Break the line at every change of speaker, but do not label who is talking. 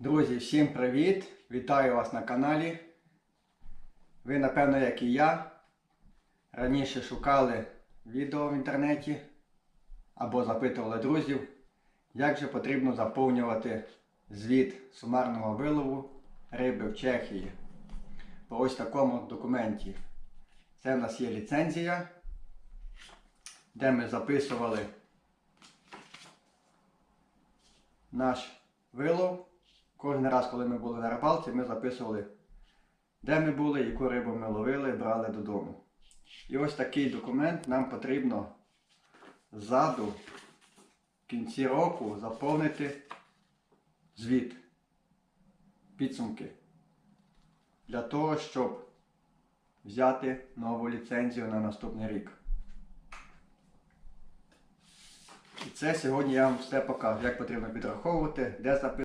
Друзі, всім привіт! Вітаю вас на каналі. Ви, напевно, як і я, раніше шукали відео в інтернеті або запитували друзів, як же потрібно заповнювати звіт сумарного вилову риби в Чехії. По ось такому документі. Це в нас є ліцензія, де ми записували наш вилов. Кожен раз, коли ми були на рибалці, ми записували, де ми були, яку рибу ми ловили, брали додому. І ось такий документ нам потрібно ззаду в кінці року заповнити звіт, підсумки. Для того, щоб взяти нову ліцензію на наступний рік. І це сьогодні я вам все покажу, як потрібно підраховувати, де записувати.